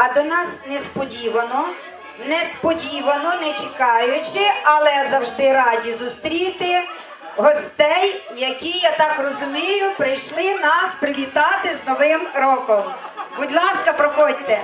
А до нас несподівано, несподівано, не чекаючи, але завжди раді зустріти гостей, які, я так розумію, прийшли нас привітати з Новим роком. Будь ласка, проходьте.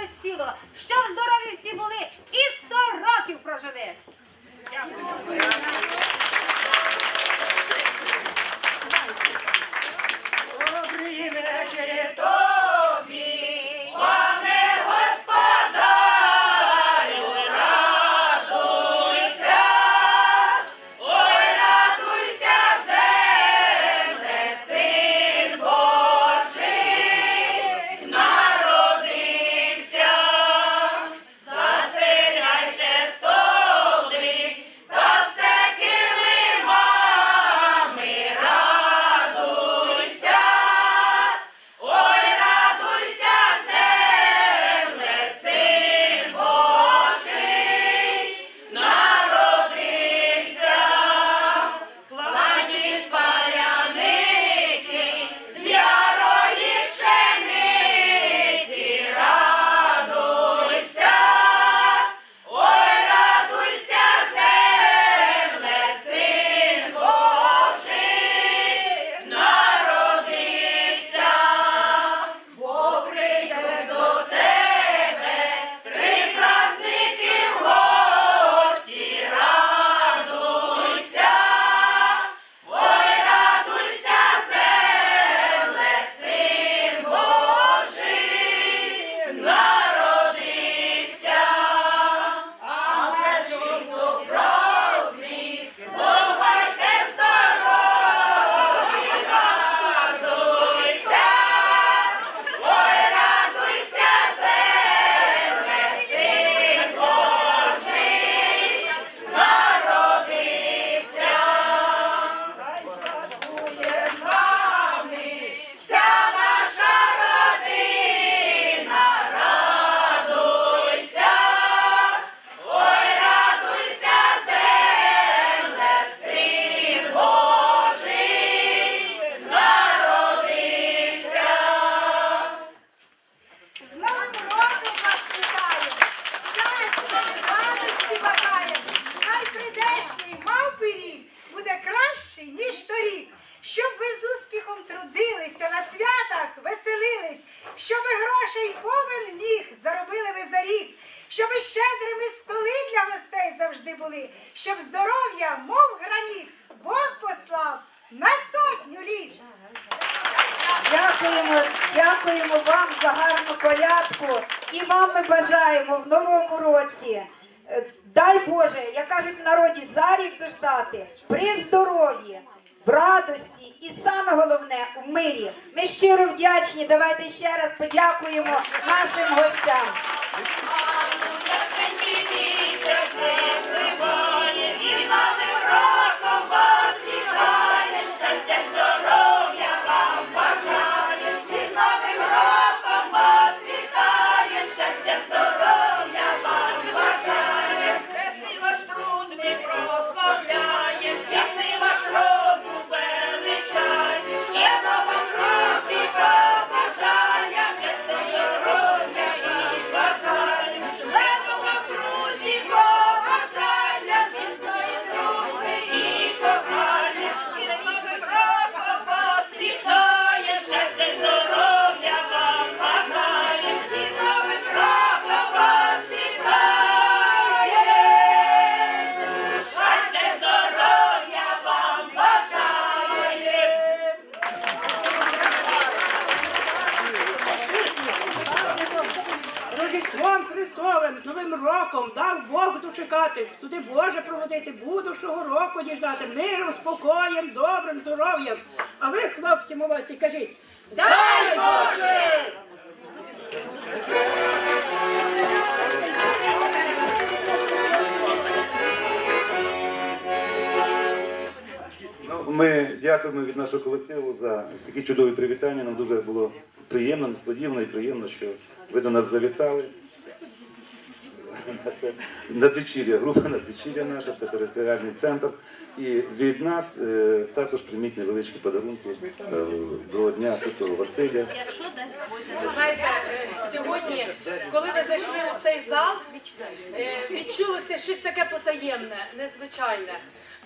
розтіло, щоб здорові всі були і сто років прожили. щедрими столи для гостей завжди були, щоб здоров'я, мов граніт, Бог послав на сотню літ. Дякуємо, дякуємо вам за гарну колядку і вам ми бажаємо в новому році. Е, дай Боже, як кажуть в народі, за рік дождати при здоров'ї, в радості і саме головне у мирі. Ми щиро вдячні. Давайте ще раз подякуємо нашим гостям. Новим роком, дав Бог дочекати, суди Боже проводити, будущого року діждати, миром, спокоєм, добрим, здоров'ям. А ви, хлопці молодці, кажіть, Дай Боже! Ну, ми дякуємо від нашого колективу за такі чудові привітання. Нам дуже було приємно, несподівано і приємно, що ви до нас завітали. Це надвечір'я, група надвечір'я наша, це територіальний центр. І від нас е, також прийміть невеличкі подарунки е, до Дня Святого Василя. Ви знаєте, е, сьогодні, коли ви зайшли у цей зал, е, відчулося щось таке потаємне, незвичайне.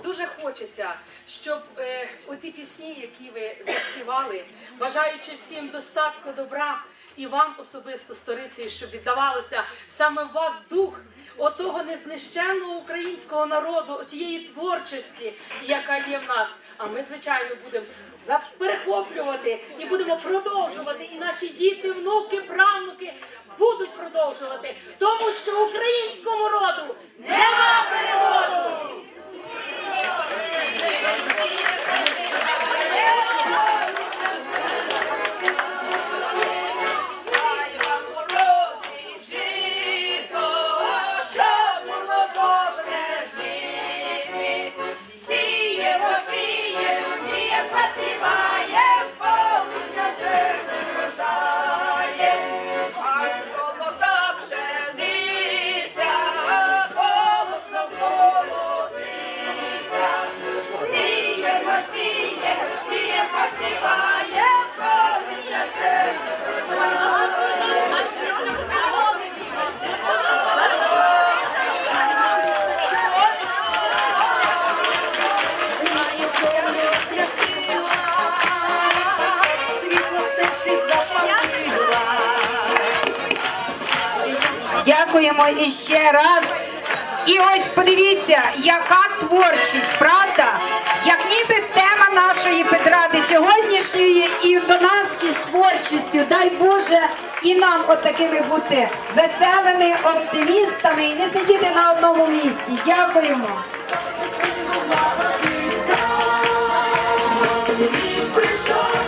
Дуже хочеться, щоб е, оті пісні, які ви заспівали, бажаючи всім достатку добра і вам особисто сторицею, щоб віддавалося саме в вас дух отого незнищенного українського народу, тієї творчості, яка є в нас. А ми, звичайно, будемо перехоплювати і будемо продовжувати. І наші діти, внуки, правнуки будуть продовжувати, тому що українському Дякуємо іще раз. І ось подивіться, яка творчість, правда? Як ніби тема нашої педради сьогоднішньої і до нас із творчістю. Дай Боже і нам от бути веселими оптимістами і не сидіти на одному місці. Дякуємо. Прийшов